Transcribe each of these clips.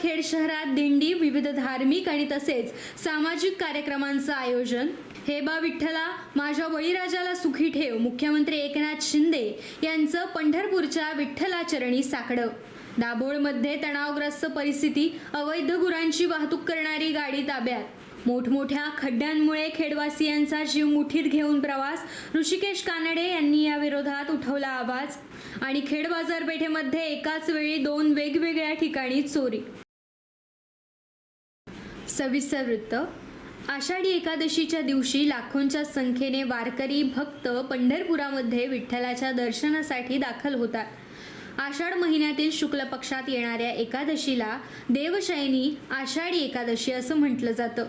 खेड शहरात दिंडी विविध धार्मिक आणि तसेच सामाजिक कार्यक्रमांचं आयोजन. हे बा विठ्ठला माझ्या बळीराजाला सुखी ठेव मुख्यमंत्री एकनाथ शिंदे यांचं पंढरपूरच्या विठ्ठलाचरणी साकडं. दाभोळमध्ये तणावग्रस्त परिस्थिती अवैध गुरांची वाहतूक करणारी गाडी ताब्यात. मोठमोठ्या खड्ड्यांमुळे खेडवासियांचा जीव मुठीत घेऊन प्रवास ऋषिकेश कानडे यांनी या विरोधात उठवला आवाज. आणि खेड बाजारपेठेमध्ये एकाच वेळी दोन वेगवेगळ्या ठिकाणी चोरी. सविस्तर वृत्त. आषाढी एकादशीच्या दिवशी लाखोंच्या संख्येने वारकरी भक्त पंढरपुरामध्ये विठ्ठलाच्या दर्शनासाठी दाखल होतात. आषाढ महिन्यातील शुक्ल पक्षात येणाऱ्या एकादशीला देवशयनी आषाढी एकादशी असं म्हटलं जातं.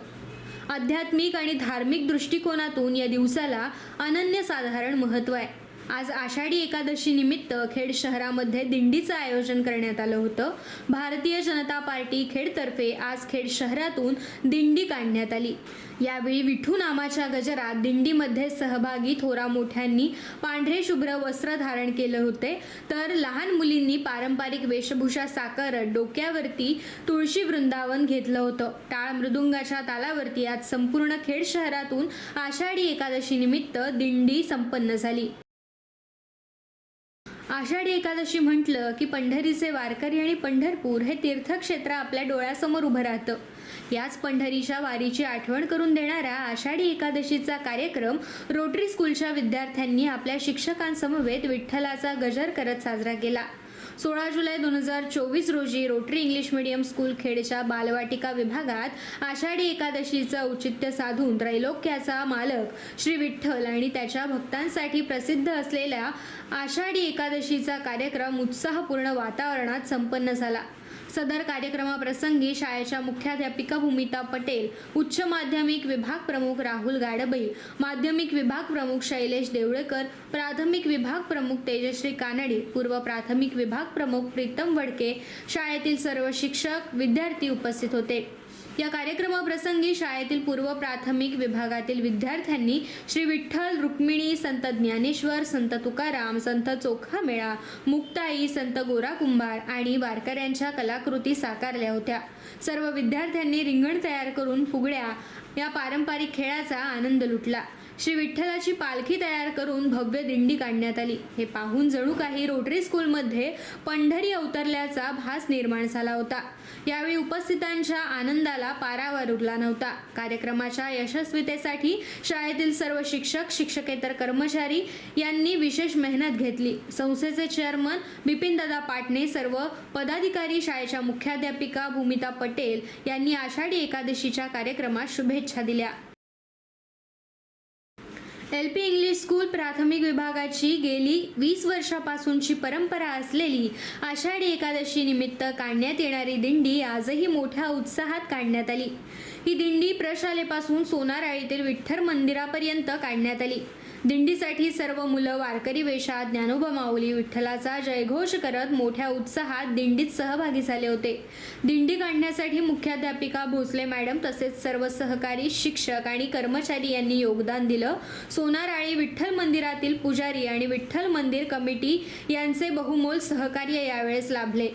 आध्यात्मिक आणि धार्मिक दृष्टिकोनातून या दिवसाला अनन्यसाधारण महत्त्व आहे. आज आषाढी एकादशी निमित्त खेड शहरामध्ये दिंडीचं आयोजन करण्यात आलं होतं. भारतीय जनता पार्टी खेडतर्फे आज खेड शहरातून दिंडी काढण्यात आली. यावेळी विठू नामाच्या गजरात दिंडीमध्ये सहभागी थोरा मोठ्यांनी पांढरे शुभ्र वस्त्र धारण केलं होते. तर लहान मुलींनी पारंपरिक वेशभूषा साकारत डोक्यावरती तुळशी वृंदावन घेतलं होतं. टाळ मृदुंगाच्या तालावरती आज संपूर्ण खेड शहरातून आषाढी एकादशी निमित्त दिंडी संपन्न झाली. आषाढी एकादशी म्हटलं की पंढरीचे वारकरी आणि पंढरपूर हे तीर्थक्षेत्र आपल्या डोळ्यासमोर उभं राहतं. याच पंढरीच्या वारीची आठवण करून देणारा आषाढी एकादशीचा कार्यक्रम रोटरी स्कूलच्या विद्यार्थ्यांनी आपल्या शिक्षकांसमवेत विठ्ठलाचा गजर करत साजरा केला. सोळा जुलै दोन हजार चोवीस रोजी रोटरी इंग्लिश मीडियम स्कूल खेडच्या बालवाटिका विभागात आषाढी एकादशीचं औचित्य साधून त्रैलोक्याचा मालक श्री विठ्ठल आणि त्याच्या भक्तांसाठी प्रसिद्ध असलेल्या आषाढी एकादशीचा कार्यक्रम उत्साहपूर्ण वातावरणात संपन्न झाला. सदर कार्यक्रमाप्रसंगी शाळेच्या मुख्याध्यापिका भूमिता पटेल उच्च माध्यमिक विभाग प्रमुख राहुल गाडबई माध्यमिक विभाग प्रमुख शैलेश देवळेकर प्राथमिक विभाग प्रमुख तेजश्री कानडे पूर्व प्राथमिक विभाग प्रमुख प्रीतम वडके शाळेतील सर्व शिक्षक विद्यार्थी उपस्थित होते. या कार्यक्रमाप्रसंगी शाळेतील पूर्व प्राथमिक विभागातील विद्यार्थ्यांनी श्री विठ्ठल रुक्मिणी संत ज्ञानेश्वर संत तुकाराम संत चोखा मेळा मुक्ताई संत गोरा कुंभार आणि वारकऱ्यांच्या कलाकृती साकारल्या होत्या. सर्व विद्यार्थ्यांनी रिंगण तयार करून फुगड्या या पारंपरिक खेळाचा आनंद लुटला. श्री विठ्ठलाची पालखी तयार करून भव्य दिंडी काढण्यात आली. हे पाहून जणू काही रोटरी स्कूलमध्ये पंढरी अवतरल्याचा भास निर्माण झाला होता. यावेळी उपस्थितांच्या आनंदाला पारावर उरला नव्हता. कार्यक्रमाच्या यशस्वीतेसाठी शाळेतील सर्व शिक्षक शिक्षकेतर कर्मचारी यांनी विशेष मेहनत घेतली. संस्थेचे चेअरमन बिपिनदादा पाटणे सर्व पदाधिकारी शाळेच्या मुख्याध्यापिका भूमिता पटेल यांनी आषाढी एकादशीच्या कार्यक्रमात शुभेच्छा दिल्या. एल पी इंग्लिश स्कूल प्राथमिक विभागाची गेली वीस वर्षापासूनची परंपरा असलेली आषाढी एकादशी निमित्त काढण्यात येणारी दिंडी आजही मोठ्या उत्साहात काढण्यात आली. ही दिंडी प्रशालेपासून सोनाराळीतील विठ्ठल मंदिरापर्यंत काढण्यात आली. दिंडीसाठी सर्व मुलं वारकरी वेशात ज्ञानोबा माऊली विठ्ठलाचा जयघोष करत मोठ्या उत्साहात दिंडीत सहभागी झाले होते. दिंडी काढण्यासाठी मुख्याध्यापिका भोसले मॅडम तसेच सर्व सहकारी शिक्षक आणि कर्मचारी यांनी योगदान दिलं. सोनाराळी विठ्ठल मंदिरातील पुजारी आणि विठ्ठल मंदिर कमिटी यांचे बहुमोल सहकार्य यावेळेस लाभले.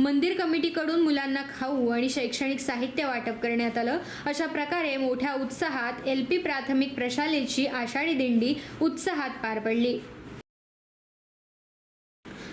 मंदिर कमिटीकडून मुलांना खाऊ आणि शैक्षणिक साहित्य वाटप करण्यात आलं. अशा प्रकारे मोठ्या उत्साहात एल पी प्राथमिक प्रशालेची आषाढी दिंडी उत्साहात पार पडली.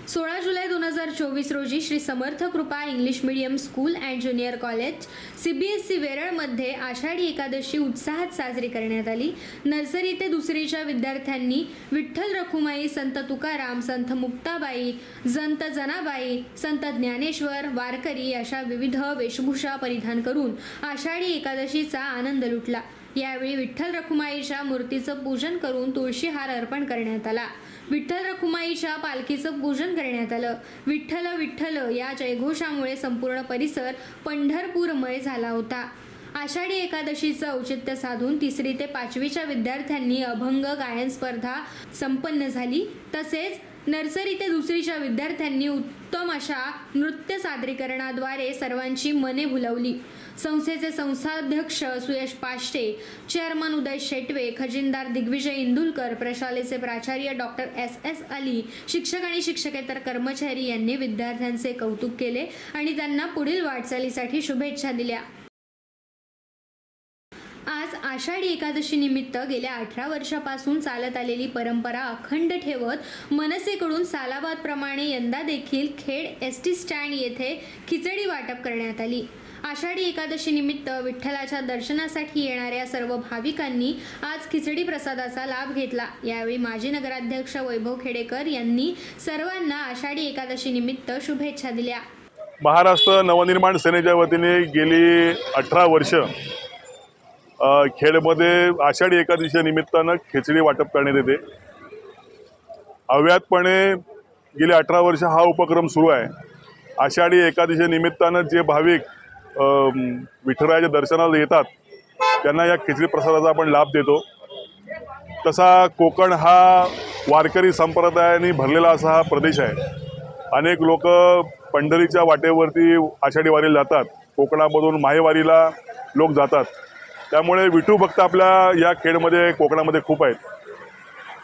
सोळा जुलै दोन हजार चोवीस रोजी Shri Samarth Kripa English medium school and junior college CBSE वेरळमध्ये Ashadhi Ekadashi उत्साहात साजरी करण्यात आली. नर्सरी ते दुसरीच्या विद्यार्थ्यांनी विठ्ठल रखुमाई संत तुकाराम संत मुक्ताबाई संत जनाबाई संत ज्ञानेश्वर वारकरी अशा विविध वेशभूषा परिधान करून आषाढी एकादशीचा आनंद लुटला. यावेळी विठ्ठल रखुमाईच्या मूर्तीचं पूजन करून तुळशीहार अर्पण करण्यात आला. विठ्ठल रखुमाईच्या पालखीचं पूजन करण्यात आलं. विठ्ठल विठ्ठल या जयघोषामुळे संपूर्ण परिसर पंढरपूरमय झाला होता. आषाढी एकादशीचं औचित्य साधून तिसरी ते पाचवीच्या विद्यार्थ्यांनी अभंग गायन स्पर्धा संपन्न झाली. तसेच नर्सरी ते दुसरीच्या विद्यार्थ्यांनी उत्तम अशा नृत्य सादरीकरणाद्वारे सर्वांची मने भुलवली. संस्थेचे संस्थाध्यक्ष सुयश पाष्टे चेअरमन उदय शेटवे खजिनदार दिग्विजय इंदुलकर प्रशालेचे प्राचार्य डॉक्टर एस एस अली शिक्षक आणि शिक्षकेतर कर्मचारी यांनी विद्यार्थ्यांचे कौतुक केले आणि त्यांना पुढील वाटचालीसाठी शुभेच्छा दिल्या. आज आषाढी एकादशी निमित्त गेल्या अठरा वर्षापासून चालत आलेली परंपरा अखंड ठेवत मनसेकडून सालाबादप्रमाणे यंदा देखील खेड एस टी स्टँड येथे खिचडी वाटप करण्यात आली. आषाढी एकादशी निमित्त विठ्ठलाच्या दर्शनासाठी येणाऱ्या सर्व भाविकांनी आज खिचडी प्रसादाचा लाभ घेतला. यावेळी माजी नगराध्यक्ष वैभव खेडेकर यांनी सर्वांना आषाढी एकादशी निमित्त शुभेच्छा दिल्या. महाराष्ट्र नवनिर्माण सेनेच्या वतीने गेली अठरा वर्ष खेडमध्ये आषाढी एकादशी निमित्तानं खिचडी वाटप करण्यात येते. अव्यातपणे गेली अठरा वर्ष हा उपक्रम सुरू आहे. आषाढी एकादशी निमित्तानं जे भाविक अ, दर्शनाला येतात त्यांना या खिचडी प्रसादाचा आपण लाभ देतो. तसा कोकण हा वारकरी संप्रदायाने भरलेला असा हा प्रदेश आहे. अनेक लोक पंढरीच्या वाटेवरती आषाढी वारीला जातात. कोकणामधून माहेवारीला लोक जातात. त्यामुळे विठू भक्त आपल्या या खेडमध्ये कोकणामध्ये खूप आहेत.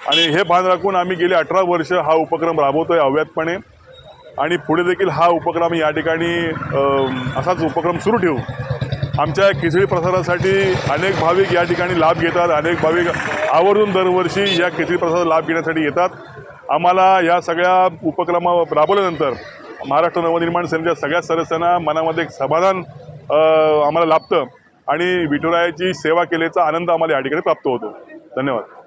आणि हे भान राखून आम्ही गेले अठरा वर्ष हा उपक्रम राबवतो आहे अव्यातपणे. आणि पुढे देखील हा उपक्रम या ठिकाणी असाच उपक्रम सुरू ठेवू. आमच्या खिचडी प्रसादासाठी अनेक भाविक या ठिकाणी लाभ घेतात अनेक भाविक आवर्जून दरवर्षी या खिचडी प्रसाद लाभ घेण्यासाठी येतात. आम्हाला या सगळ्या उपक्रमा राबवल्यानंतर महाराष्ट्र नवनिर्माण सेनेच्या सगळ्या सदस्यांना मनामध्ये एक समाधान आम्हाला लाभतं आणि विठुरायाची सेवा केल्याचा आनंद आम्हाला या ठिकाणी प्राप्त होतो. धन्यवाद.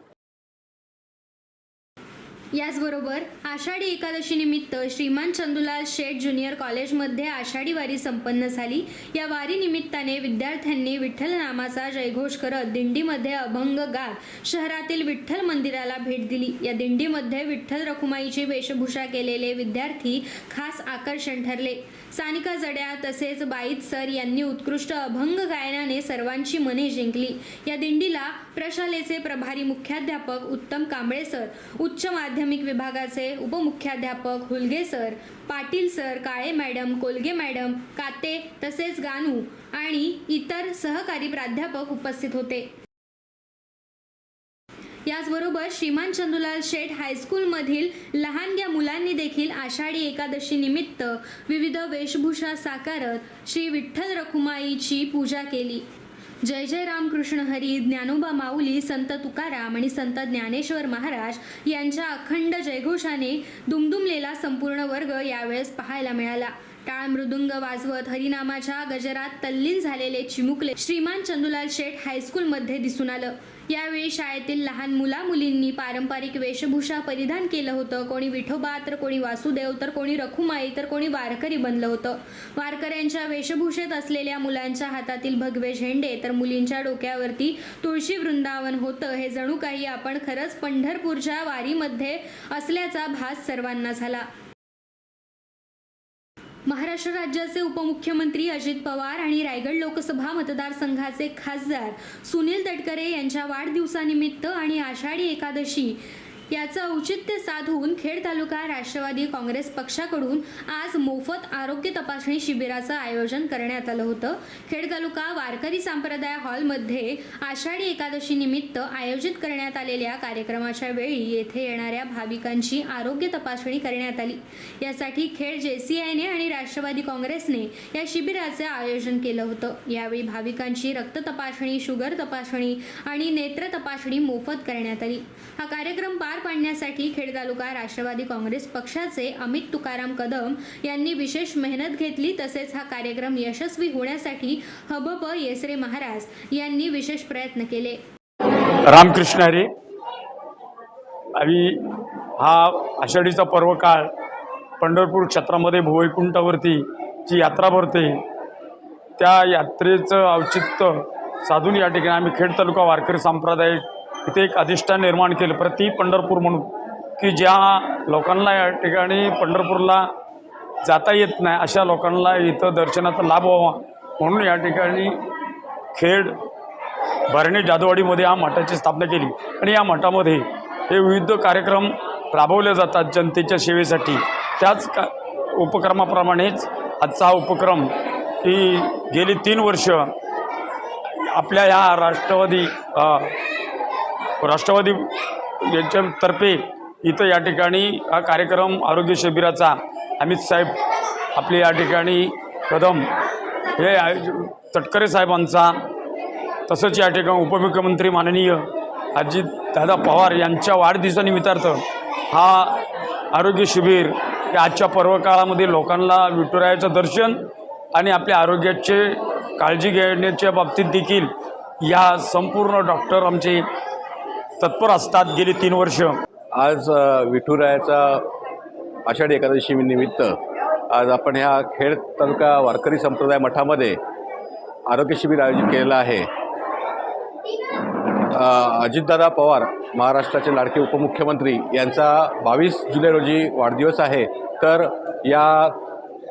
याचबरोबर आषाढी एकादशी निमित्त श्रीमान चंदुलाल शेठ ज्युनियर कॉलेजमध्ये आषाढी वारी संपन्न झाली. या वारी निमित्ताने विद्यार्थ्यांनी विठ्ठल नामाचा जयघोष करत दिंडीमध्ये अभंग गात शहरातील विठ्ठल मंदिराला भेट दिली. या दिंडीमध्ये विठ्ठल रखुमाईची वेशभूषा केलेले विद्यार्थी खास आकर्षण ठरले. सानिका जड्या तसेच बाईत सर यांनी उत्कृष्ट अभंग गायनाने सर्वांची मने जिंकली. या दिंडीला प्रशालेचे प्रभारी मुख्याध्यापक उत्तम कांबळे सर उच्च माध्यमिक विभागाचे उपमुख्याध्यापक Hulge sir Patil sir Kale madam Kolge madam Kate तसेच गानू आणि इतर सहकारी प्राध्यापक उपस्थित होते. याचबरोबर श्रीमान चंदुलाल शेठ हायस्कूलमधील लहानग्या मुलांनी देखील आषाढी एकादशी निमित्त विविध वेशभूषा साकारत श्री विठ्ठल रखुमाईची पूजा केली. जय जय रामकृष्ण हरी ज्ञानोबा माऊली संत तुकाराम आणि संत ज्ञानेश्वर महाराज यांच्या अखंड जयघोषाने दुमदुमलेला संपूर्ण वर्ग यावेळेस पाहायला मिळाला. टाळ मृदुंग वाजवत हरिनामाच्या गजरात तल्लीन झालेले चिमुकले श्रीमान चंदुलाल शेठ हायस्कूलमध्ये दिसून आलं. यावेळी शाळेतील लहान मुला मुलींनी पारंपरिक वेशभूषा परिधान केलं होतं. कोणी विठोबा तर कोणी वासुदेव तर कोणी रखुमाई तर कोणी वारकरी बनलं होतं. वारकऱ्यांच्या वेशभूषेत असलेल्या मुलांच्या हातातील भगवे झेंडे तर मुलींच्या डोक्यावरती तुळशी वृंदावन होतं. हे जणू काही आपण खरंच पंढरपूरच्या वारीमध्ये असल्याचा भास सर्वांना झाला. महाराष्ट्र राज्याचे उपमुख्यमंत्री अजित पवार आणि रायगड लोकसभा मतदारसंघाचे खासदार सुनील तटकरे यांच्या वाढदिवसानिमित्त आणि आषाढी एकादशी याचं औचित्य साधून खेड तालुका राष्ट्रवादी काँग्रेस पक्षाकडून आज मोफत आरोग्य तपासणी शिबिराचं आयोजन करण्यात आलं होतं. खेड तालुका वारकरी संप्रदाय हॉलमध्ये आषाढी एकादशी निमित्त आयोजित करण्यात आलेल्या कार्यक्रमाच्या वेळी येथे येणाऱ्या भाविकांची आरोग्य तपासणी करण्यात आली. यासाठी खेड जेसीआयने आणि राष्ट्रवादी काँग्रेसने या शिबिराचे आयोजन केलं होतं. यावेळी भाविकांची रक्त तपासणी शुगर तपासणी आणि नेत्र तपासणी मोफत करण्यात आली. हा कार्यक्रम पार पाडण्यासाठी खेड तालुका राष्ट्रवादी काँग्रेस पक्षाचे अमित तुकाराम कदम यांनी विशेष मेहनत घेतली. तसेच हा कार्यक्रम यशस्वी होण्यासाठी हबप येसरे महाराज यांनी विशेष प्रयत्न केले. रामकृष्ण हरे. आणि हा आषाढीचा पर्व काळ पंढरपूर क्षेत्रामध्ये भुवैकुंठावरती जी यात्रा भरते त्या यात्रेचं औचित्य साधून या ठिकाणी आम्ही खेड तालुका वारकरी सांप्रदायिक इथे एक अधिष्ठान निर्माण केलं. प्रति पंढरपूर म्हणून. की ज्या लोकांना या ठिकाणी पंढरपूरला जाता येत नाही अशा लोकांना इथं दर्शनाचा लाभ व्हावा. म्हणून या ठिकाणी खेड भरणे जाधववाडीमध्ये या मठाची स्थापना केली. आणि या मठामध्ये हे विविध कार्यक्रम राबवले जातात जनतेच्या सेवेसाठी. त्याच का उपक्रमाप्रमाणेच आजचा हा उपक्रम की गेली तीन वर्ष आपल्या या राष्ट्रवादी राष्ट्रवादी यांच्यातर्फे इथं या ठिकाणी हा कार्यक्रम आरोग्य शिबिराचा अमित साहेब आपले या ठिकाणी कदम हे तटकरे साहेबांचा तसंच या ठिकाणी उपमुख्यमंत्री माननीय अजित दादा पवार यांच्या वाढदिवसानिमित्तार्थ हा आरोग्य शिबिर हे आजच्या पर्वकाळामध्ये लोकांना विठुरायाचं दर्शन आणि आपल्या आरोग्याचे काळजी घेण्याच्या बाबतीत देखील या संपूर्ण डॉक्टर आमचे तत्पर असतात गेली तीन वर्ष. आज विठुरायाचा आषाढी एकादशी निमित्त आज आपण ह्या खेड तालुका वारकरी संप्रदाय मठामध्ये आरोग्य शिबिर आयोजित केलेलं आहे. अजितदादा पवार महाराष्ट्राचे लाडके उपमुख्यमंत्री यांचा बावीस जुलै रोजी वाढदिवस आहे. तर या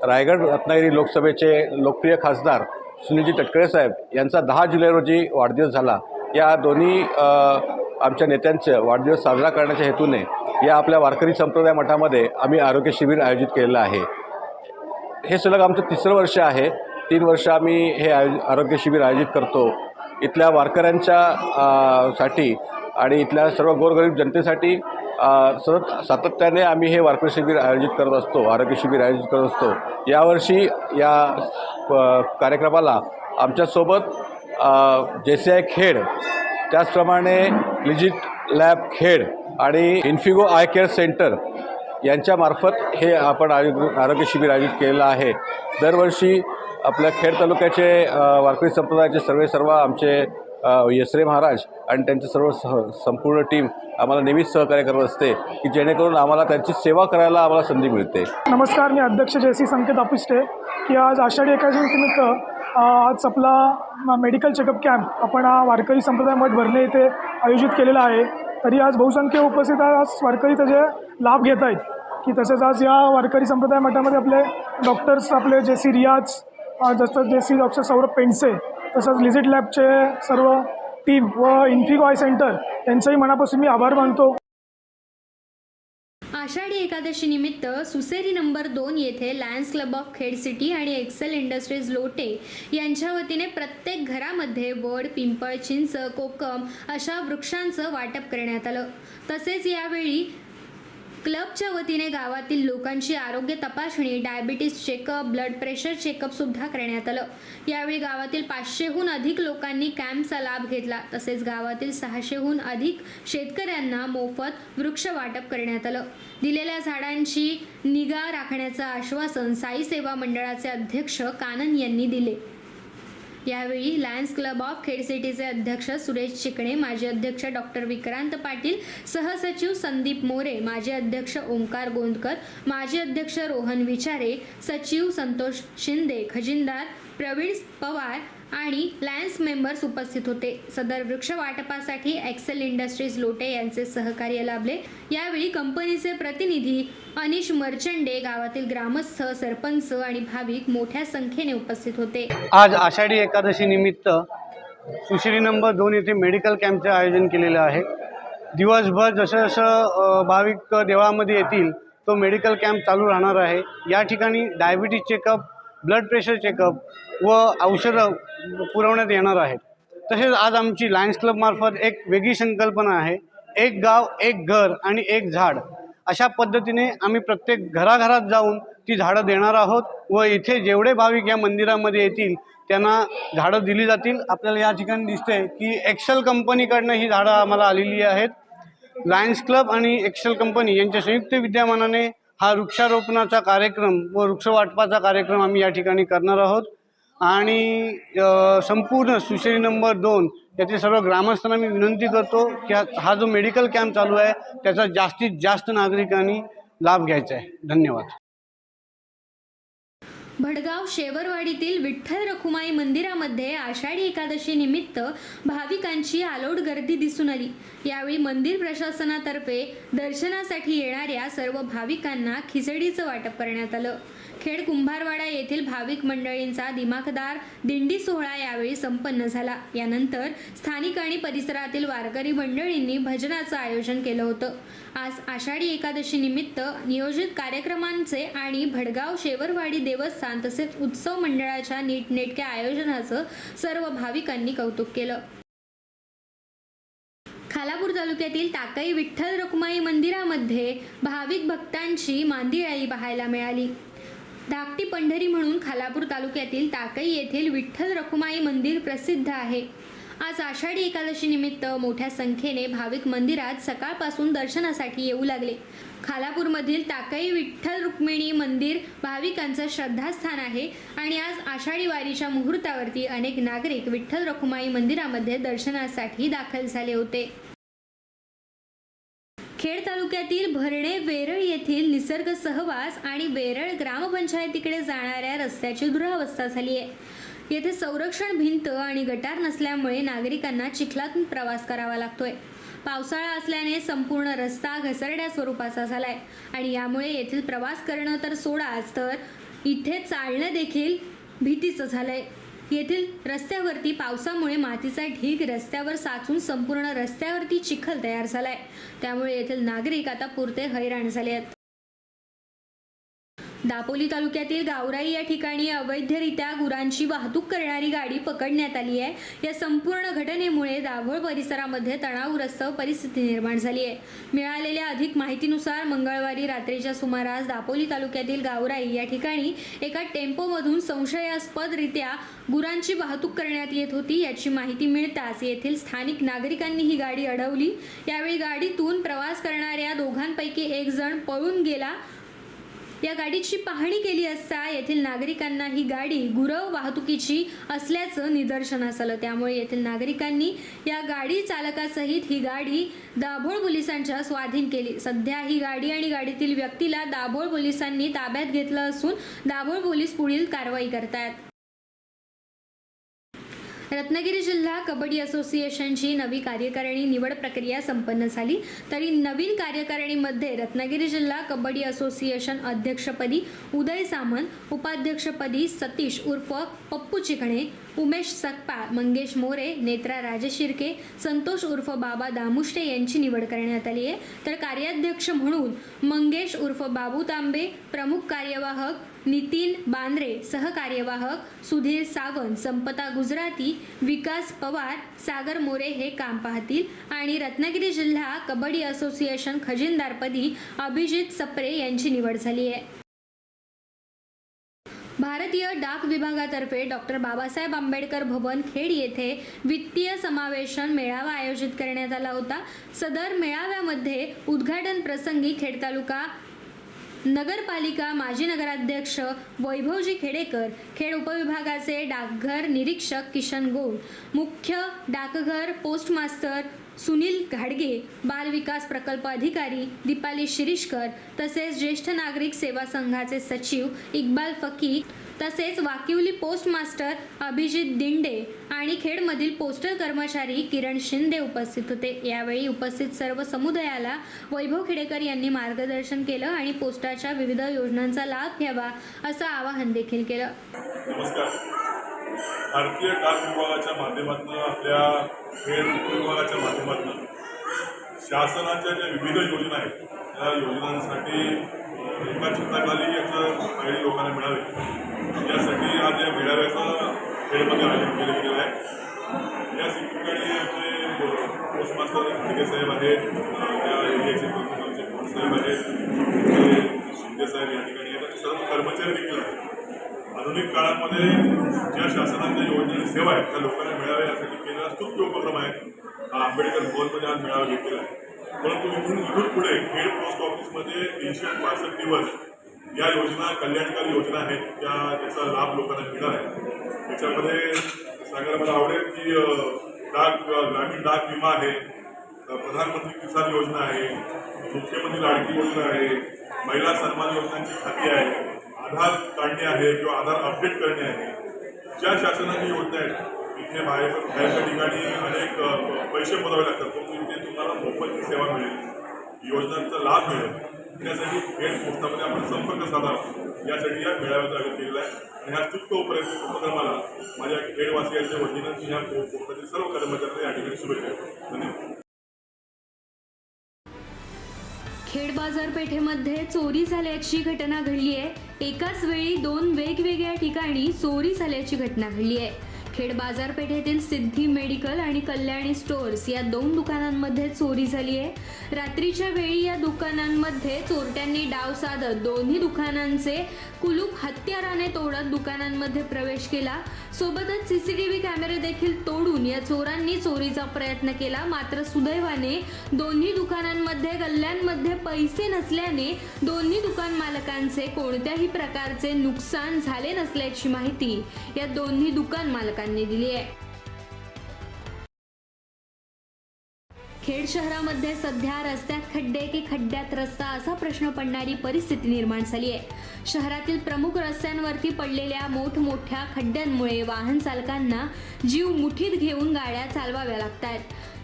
रायगड रत्नागिरी लोकसभेचे लोकप्रिय खासदार सुनीलजी तटकरे साहेब यांचा दहा जुलै रोजी वाढदिवस झाला. या दोन्ही आमच्या नेत्यांचं वाढदिवस साजरा करण्याच्या हेतूने या आपल्या वारकरी संप्रदाय मठामध्ये आम्ही आरोग्य शिबिर आयोजित केलेलं आहे. हे सलग आमचं तिसरं वर्ष आहे. तीन वर्ष आम्ही हे आयो आरोग्य शिबिर आयोजित करतो. इथल्या वारकऱ्यांच्या साठी आणि इथल्या सर्व गोरगरीब जनतेसाठी सतत सातत्याने आम्ही हे वारकरी शिबिर आयोजित करत असतो आरोग्य शिबिर आयोजित करत असतो. यावर्षी या कार्यक्रमाला आमच्यासोबत जे सी आय खेड त्याचप्रमाणे लिजिट लॅब खेड आणि इन्फिगो आय केअर सेंटर यांच्यामार्फत हे आपण आयो आरोग्य शिबिर आयोजित केलेलं आहे. दरवर्षी आपल्या खेड तालुक्याचे वारकरी संप्रदायाचे सर्वे सर्व आमचे यसरे महाराज आणि त्यांची सर्व सह संपूर्ण टीम आम्हाला नेहमीच सहकार्य करत असते की जेणेकरून आम्हाला त्यांची सेवा करायला आम्हाला संधी मिळते. नमस्कार मी अध्यक्ष जयसी संकेत अपिष्टे की आज आषाढी एकादशीनिमित्त आज आपला मेडिकल चेकअप कॅम्प आपण हा वारकरी संप्रदाय मठ भरणे येथे आयोजित केलेला आहे. तरी आज बहुसंख्य उपस्थित आज वारकरी त्याचे लाभ घेत आहेत. की तसेच आज या वारकरी संप्रदाय मठामध्ये आपले डॉक्टर्स आपले जे सी रियाज जसं जे सी डॉक्टर सौरभ पेंडसे तसंच लिझिट लॅबचे सर्व टीम व इन्फिकॉय सेंटर यांचंही मनापासून मी आभार मानतो. आषाढी एकादशी निमित्त सुसेरी नंबर दोन येथे Lions Club of Khed city आणि एक्सेल इंडस्ट्रीज लोटे यांच्या वतीने प्रत्येक घरामध्ये वड पिंपळ चिंच कोकम अशा वृक्षांचं वाटप करण्यात आलं. तसेच यावेळी क्लबच्या वतीने गावातील लोकांची आरोग्य तपासणी diabetes checkup blood pressure checkup सुद्धा करण्यात आलं. यावेळी गावातील पाचशेहून अधिक लोकांनी कॅम्पचा लाभ घेतला. तसेच गावातील सहाशेहून अधिक शेतकऱ्यांना मोफत वृक्ष वाटप करण्यात आलं. दिलेल्या झाडांची निगा राखण्याचं आश्वासन साई सेवा मंडळाचे अध्यक्ष कानन यांनी दिले. यावेळी लायन्स क्लब ऑफ खेड सिटीचे अध्यक्ष सुरेश चिकणे माजी अध्यक्ष डॉक्टर विक्रांत पाटील सहसचिव संदीप मोरे माजी अध्यक्ष ओंकार गोंदकर माजी अध्यक्ष रोहन विचारे सचिव संतोष शिंदे खजिनदार प्रवीण पवार आणि लायन्स मेंबर्स उपस्थित होते. सदर वृक्ष वाटपासाठी एक्सेल इंडस्ट्रीज लोटे यांचे सहकार्य लाभले. यावेळी कंपनीचे प्रतिनिधी अनिश मर्चंडे गावातील ग्रामस्थ सरपंच आणि भाविक मोठ्या संख्येने उपस्थित होते. आज आषाढी एकादशी निमित्त सुश्री नंबर दोन येथे मेडिकल कॅम्पचे आयोजन केलेलं आहे. दिवसभर जसं जसं भाविक देवळामध्ये येतील तो मेडिकल कॅम्प चालू राहणार आहे. या ठिकाणी diabetes checkup blood pressure checkup व औषधं पुरवण्यात येणार आहेत. तसेच आज आमची लायन्स क्लबमार्फत एक वेगळी संकल्पना आहे. एक गाव एक घर आणि एक झाड. अशा पद्धतीने आम्ही प्रत्येक घराघरात जाऊन ती झाडं देणार आहोत व इथे जेवढे भाविक या मंदिरामध्ये येतील त्यांना झाडं दिली जातील. आपल्याला या ठिकाणी दिसते की एक्सेल कंपनीकडनं ही झाडं आम्हाला आलेली आहेत. लायन्स क्लब आणि एक्सेल कंपनी यांच्या संयुक्त विद्यमानाने हा वृक्षारोपणाचा कार्यक्रम व वृक्षवाटपाचा कार्यक्रम आम्ही या ठिकाणी करणार आहोत. आणि संपूर्ण सुशेरी नंबर दोन त्याचे सर्व ग्रामस्थांना मी विनंती करतो की हा- हा जो मेडिकल कॅम्प चालू आहे त्याचा जास्तीत जास्त नागरिकांनी लाभ घ्यायचा आहे. धन्यवाद. भडगाव शेवरवाडीतील विठ्ठल रखुमाई मंदिरामध्ये आषाढी एकादशी निमित्त भाविकांची आलोट गर्दी दिसून आली. यावेळी मंदिर प्रशासनातर्फे दर्शनासाठी येणाऱ्या सर्व भाविकांना खिचडीचं वाटप करण्यात आलं. खेड कुंभारवाडा येथील भाविक मंडळींचा दिमाखदार दिंडी सोहळा यावेळी संपन्न झाला. यानंतर स्थानिक आणि परिसरातील वारकरी मंडळींनी भजनाचं आयोजन केलं होतं. आज आषाढी एकादशी निमित्त नियोजित कार्यक्रमांचे आणि भडगाव शेवरवाडी देवस्थान तसेच उत्सव मंडळाच्या नीटनेटक्या आयोजनाचं सर्व भाविकांनी कौतुक केलं. खालापूर तालुक्यातील ताकई विठ्ठल रखुमाई मंदिरामध्ये भाविक भक्तांची मांदियाळी पाहायला मिळाली. धाकटी पंढरी म्हणून खालापूर तालुक्यातील ताकई येथील विठ्ठल रखुमाई मंदिर प्रसिद्ध आहे. आज आषाढी एकादशी निमित्त मोठ्या संख्येने भाविक मंदिरात सकाळपासून दर्शनासाठी येऊ लागले. खालापूरमधील ताकई विठ्ठल रुक्मिणी मंदिर भाविकांचं श्रद्धास्थान आहे आणि आज आषाढी वारीच्या मुहूर्तावरती अनेक नागरिक विठ्ठल रखुमाई मंदिरामध्ये दर्शनासाठी दाखल झाले होते. खेड तालुक्यातील भरणे वेरळ येथील निसर्ग सहवास आणि वेरळ ग्रामपंचायतीकडे जाणाऱ्या रस्त्याची दुरावस्था झाली आहे. येथे संरक्षण भिंत आणि गटार नसल्यामुळे नागरिकांना चिखलातून प्रवास करावा लागतोय. पावसाळा असल्याने संपूर्ण रस्ता घसरड्या स्वरूपाचा झालाय आणि यामुळे येथील प्रवास करणं तर सोडाच तर इथे चालणं देखील भीतीचं झालंय. येथील रस्त्यावरती पावसामुळे मातीचा ढीग रस्त्यावर साचून संपूर्ण रस्त्यावरती चिखल तयार झालाय. त्यामुळे येथील नागरिक आता पुरते हैराण झाले आहेत. दापोली तालुक्यातील गावराई या ठिकाणी अवैधरित्या गुरांची वाहतूक करणारी गाडी पकडण्यात आली आहे. या संपूर्ण घटनेमुळे दाभोळ परिसरामध्ये तणावग्रस्त परिस्थिती निर्माण झाली आहे. मिळालेल्या अधिक माहितीनुसार मंगळवारी रात्रीच्या सुमारास दापोली तालुक्यातील गावराई या ठिकाणी एका टेम्पोमधून संशयास्पदरित्या गुरांची वाहतूक करण्यात येत होती याची माहिती मिळताच येथील स्थानिक नागरिकांनी ही गाडी अडवली. यावेळी गाडीतून प्रवास करणाऱ्या दोघांपैकी एक जण पळून गेला. या गाडीची पाहणी केली असता येथील नागरिकांना ही गाडी गुरव वाहतुकीची असल्याचं निदर्शनास आलं. त्यामुळे येथील नागरिकांनी या गाडी चालकासहित ही गाडी दाभोळ पोलिसांच्या स्वाधीन केली. सध्या ही गाडी आणि गाडीतील व्यक्तीला दाभोळ पोलिसांनी ताब्यात घेतलं असून दाभोळ पोलीस पुढील कारवाई करतात. रत्नागिरी जिल्हा कबड्डी असोसिएशनची नवी कार्यकारिणी निवड प्रक्रिया संपन्न झाली. तरी नवीन कार्यकारिणीमध्ये रत्नागिरी जिल्हा कबड्डी असोसिएशन अध्यक्षपदी उदय सामंत उपाध्यक्षपदी सतीश उर्फ पप्पू चिकणे उमेश सकपा मंगेश मोरे नेत्रा राजशिर्के संतोष उर्फ बाबा दामुष्टे यांची निवड करण्यात आली आहे. तर कार्याध्यक्ष म्हणून मंगेश उर्फ बाबू तांबे प्रमुख कार्यवाहक नितीन बांद्रे सहकार्यवाहक सुधीर सावंत संपता गुजराती विकास पवार सागर मोरे हे काम पाहतील. आणि रत्नागिरी जिल्हा कबड्डी असोसिएशन खजिनदारपदी अभिजित सप्रे यांची निवड झाली आहे. भारतीय डाक विभागातर्फे डॉक्टर बाबासाहेब आंबेडकर भवन खेड येथे वित्तीय समावेशन मेळावा आयोजित करण्यात आला होता. सदर मेळाव्यामध्ये उद्घाटन प्रसंगी खेड तालुका नगरपालिका माजी नगराध्यक्ष वैभवजी खेडेकर खेड उपविभागाचे डाकघर निरीक्षक किशन गौड मुख्य डाकघर पोस्टमास्तर सुनील घाडगे बाल विकास प्रकल्प अधिकारी दीपाली शिरीषकर तसेच ज्येष्ठ नागरिक सेवा संघाचे सचिव इक्बाल फकी तसेच वाकिवली पोस्ट मास्टर अभिजित दिंडे आणि खेडमधील पोस्टल कर्मचारी किरण शिंदे उपस्थित होते. यावेळी उपस्थित सर्व समुदायाला वैभव खेडेकर यांनी मार्गदर्शन केलं आणि पोस्टाच्या विविध योजनांचा लाभ घ्यावा असं आवाहन देखील केलं. भारतीय डाक विभागाच्या माध्यमातून आपल्या खेळ विभागाच्या माध्यमातून शासनाच्या ज्या विविध योजना आहेत त्या योजनांसाठी एका छताखाली याचं काही लोकांना मिळावे. मेळाव्याचं खेडमध्ये आयोजन केलं आहे या ठिकाणी आमचे पोस्ट मास्टर खडगे साहेब आहेत अ, या एरियाचे आमचे कोण साहेब आहेत आमचे शिंदे साहेब या ठिकाणी आहेत सर्व कर्मचारी देखील आहेत आधुनिक काळामध्ये ज्या शासनाच्या योजना सेवा आहेत त्या लोकांना मिळाव्या यासाठी केलेला स्तुत्य उपक्रम आहे हा आंबेडकर भवनमध्ये आज मेळावा घेतलेला आहे. परंतु इथून इथून पुढे खेड पोस्ट ऑफिसमध्ये तीनशे पासष्ट दिवस या योजना कल्याणकारी योजना आहेत त्या त्याचा लाभ लोकांना मिळणार आहे. त्याच्यामध्ये सांगायला मला आवडेल की डाक ग्रामीण डाक विमा आहे प्रधानमंत्री किसान योजना आहे मुख्यमंत्री लाडकी योजना आहे महिला सन्मान योजनांची खाती आहे आधार काढणे आहे किंवा आधार अपडेट करणे आहे. ज्या शासनाची योजना आहेत इथे बाहेर बाहेरच्या ठिकाणी अनेक पैसे मोजावे लागतात. परंतु इथे म्हणजे तुम्हाला मोफत सेवा मिळेल. योजनांचा लाभ मिळेल. त्यासाठी खेड पोस्टामध्ये आपण संपर्क साधावा यासाठी या मेळाव्याचं आयोजन केलेलं आहे. आणि ह्या चुक्त उपक्रम उपक्रमाला माझ्या खेडवासियांच्या वतीनं मी ह्या पो- पोस्टातील सर्व कर्मचाऱ्यांना या ठिकाणी शुभेच्छा धन्यवाद. खेड बाजारपेठेमध्ये चोरी झाल्याची घटना घडली आहे एकाच वेळी दोन वेगवेगळ्या ठिकाणी चोरी झाल्याची घटना घडली आहे खेड बाजारपेठेतील सिद्धी मेडिकल आणि कल्याणी स्टोअर्स या दोन दुकानांमध्ये चोरी झाली आहे. रात्रीच्या वेळी या दुकानांमध्ये चोरट्यांनी डाव साधत दोन्ही दुकानांचे कुलूप हत्याराने तोडत दुकानांमध्ये प्रवेश केला. सोबतच सीसीटीव्ही कॅमेरे देखील तोडून या चोरांनी चोरीचा प्रयत्न केला. मात्र सुदैवाने दोन्ही दुकानांमध्ये गल्ल्यांमध्ये पैसे नसल्याने दोन्ही दुकान मालकांचे कोणत्याही प्रकारचे नुकसान झाले नसल्याची माहिती या दोन्ही दुकान मालकांनी दिली आहे. खेड शहरामध्ये सध्या रस्त्यात खड्डे की खड्ड्यात रस्ता असा प्रश्न पडणारी परिस्थिती निर्माण झाली आहे. शहरातील प्रमुख रस्त्यांवरती पडलेल्या मोठमोठ्या खड्ड्यांमुळे वाहन चालकांना जीव मुठीत घेऊन गाड्या चालवाव्या लागतात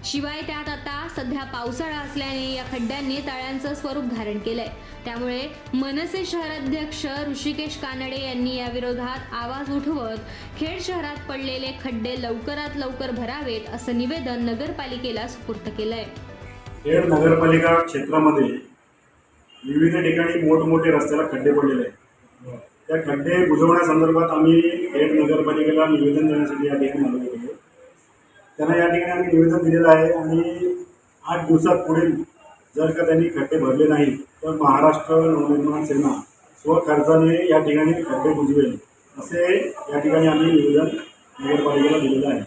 शिवाय त्यात आता सध्या पावसाळा असल्याने या खड्ड्यांनी तळ्यांचं स्वरूप धारण केलंय. त्यामुळे मनसे शहराध्यक्ष ऋषिकेश कानडे यांनी या विरोधात आवाज उठवत खेड शहरात पडलेले खड्डे लवकरात लवकर भरावेत असं निवेदन नगरपालिकेला सुपूर्त केलंय. खेड नगरपालिका क्षेत्रामध्ये विविध ठिकाणी मोठमोठे रस्त्याला खड्डे पडलेले आहेत. त्या खड्डे बुजवण्यासंदर्भात आम्ही खेड नगरपालिकेला निवेदन देण्यासाठी या ठिकाणी आलो त्यांना या ठिकाणी आम्ही निवेदन दिलेलं आहे आणि आठ दिवसात पुढील जर का त्यांनी खड्डे भरले नाही तर महाराष्ट्र नवनिर्माण सेना स्वखर्चाने या ठिकाणी खड्डे बुजवेल असे या ठिकाणी आम्ही निवेदन नगरपालिकेला दिलेलं आहे.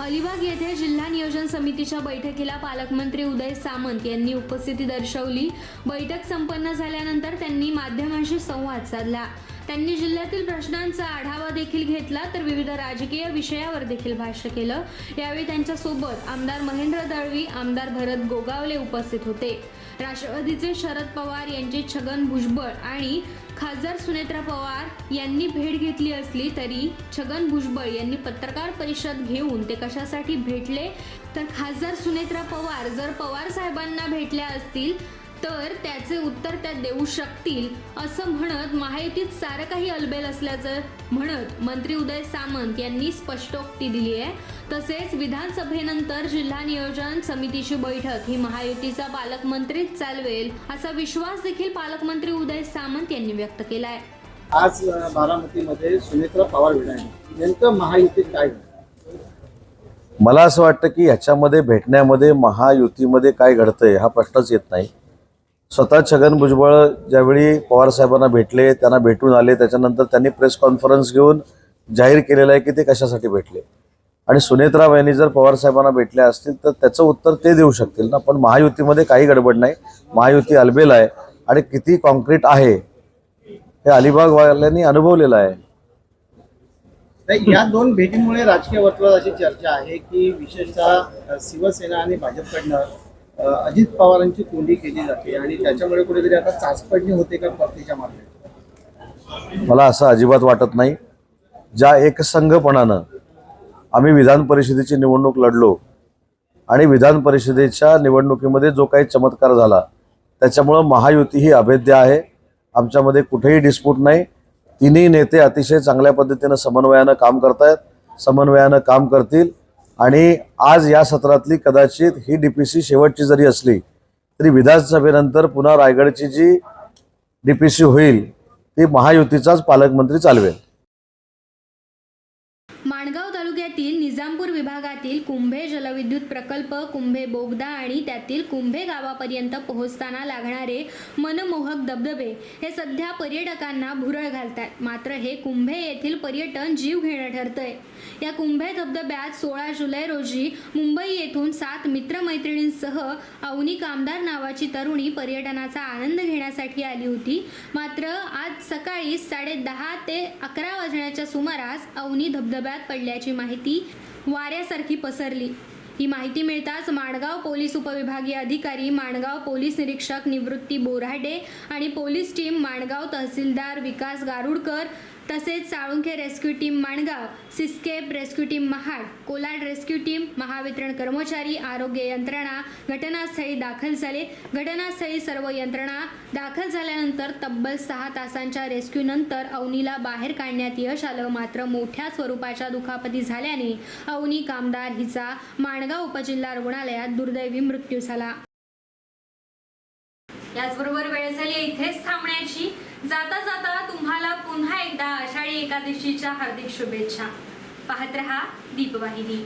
अलिबाग येथे जिल्हा नियोजन समितीच्या बैठकीला पालकमंत्री उदय सामंत यांनी उपस्थिती दर्शवली. बैठक संपन्न झाल्यानंतर त्यांनी माध्यमांशी संवाद साधला. त्यांनी जिल्ह्यातील प्रश्नांचा आढावा देखील घेतला तर विविध राजकीय विषयावर देखील भाष्य केलं. यावेळी त्यांच्यासोबत आमदार महेंद्र दळवी आमदार भरत गोगावले उपस्थित होते. राष्ट्रवादीचे शरद पवार यांचे छगन भुजबळ आणि खासदार सुनेत्रा पवार यांनी भेट घेतली असली तरी छगन भुजबळ यांनी पत्रकार परिषद घेऊन ते कशासाठी भेटले? तर खासदार सुनेत्रा पवार जर पवार साहेबांना भेटल्या असतील तर त्याचे उत्तर त्या देऊ शकतील असं म्हणत माहितीत सारं काही अलबेल असल्याचं म्हणत मंत्री उदय सामंत यांनी स्पष्टोक्ती दिली आहे. तसेच विधानसभेनंतर जिल्हा नियोजन समितीची बैठक ही महायुतीचा पालकमंत्रीच चालवेल असा विश्वास देखील पालकमंत्री उदय सामंत यांनी व्यक्त केला आहे आज बारामतीमध्ये सुनेत्रा पवार नेमकं महायुतीत काय? मला असं वाटतं की ह्याच्यामध्ये भेटण्यामध्ये महायुतीमध्ये काय घडतंय हा प्रश्नच येत नाही. स्वतः छगन भुजबळ ज्यावेळी पवार साहेबांना भेटले त्यांना भेटून आले त्याच्यानंतर त्यांनी प्रेस कॉन्फरन्स घेऊन जाहीर केलेलं आहे की ते कशासाठी भेटले. आणि सुनेत्राव यांनी जर पवार साहेबांना भेटल्या असतील तर त्याचं उत्तर ते देऊ शकतील ना. पण महायुतीमध्ये काही गडबड नाही. महायुती अलबेल आहे आणि किती कॉन्क्रीट आहे हे अलिबागवाल्यांनी अनुभवलेलं आहे. या दोन भेटीमुळे राजकीय वर्तुळात अशी चर्चा आहे की विशेषतः शिवसेना आणि भाजपकडनं अजित पवारांची तोंडी केली जाते आणि त्याच्यामुळे कुठेतरी आता चाचपडणी होते का परतीच्या मार्गात मला असं अजिबात वाटत नाही. ज्या एकसंघपणानं आम्ही विधान परिषदेची निवडणूक लढलो आणि विधान परिषदेच्या निवडणुकीमध्ये जो काही चमत्कार झाला त्याच्यामुळं महायुती ही अभेद्य आहे. आमच्यामध्ये कुठेही डिस्प्यूट नाही. तिन्ही नेते अतिशय चांगल्या पद्धतीनं समन्वयानं काम करतायत. समन्वयानं काम करतील. आणि आज या सत्रातली कदाचित ही डी पी सी शेवटची जरी असली तरी विधानसभेनंतर पुन्हा रायगडची जी डी पी सी होईल ती महायुतीचाच पालकमंत्री चालवेल माणगाव तालुक्यातील निजामपूर विभागातील कुंभे जलविद्युत प्रकल्प कुंभे बोगदा आणि त्यातील कुंभे गावापर्यंत पोहोचताना लागणारे मनमोहक धबधबे हे सध्या पर्यटकांना भुरळ घालतात मात्र हे कुंभे येथील पर्यटन जीव घेणं ठरतंय. या कुंभे धबधब्यात सोळा जुलै रोजी मुंबई येथून सात मित्रमैत्रिणींसह अवनी कामदार नावाची तरुणी पर्यटनाचा आनंद घेण्यासाठी आली होती. मात्र आज सकाळी साडे दहा ते अकरा वाजण्याच्या सुमारास अवनी धबधब्यात पडल्याची माहिती वाऱ्यासारखी पसरली. ही माहिती मिळताच माणगाव पोलीस उपविभागीय अधिकारी माणगाव पोलीस निरीक्षक निवृत्ती बोराडे आणि पोलीस टीम माणगाव तहसीलदार विकास गारुडकर तसेच Salunkhe rescue team Mangaon Siskape rescue team Mahad Kolad rescue team Mahavitaran कर्मचारी आरोग्य यंत्रणा घटनास्थळी दाखल झाले. घटनास्थळी सर्व यंत्रणा दाखल झाल्यानंतर तब्बल सहा तासांच्या रेस्क्यू नंतर अवनीला बाहेर काढण्यात यश आलं. मात्र मोठ्या स्वरूपाच्या दुखापती झाल्याने अवनी कामदार हिचा माणगाव उपजिल्हा रुग्णालयात दुर्दैवी मृत्यू झाला. याचबरोबर वेळ झाली इथेच थांबण्याची. जाता जाता तुम्हाला पुन्हा एकदा आषाढी एकादशीच्या हार्दिक शुभेच्छा. पाहत रहा दीपवाहिनी.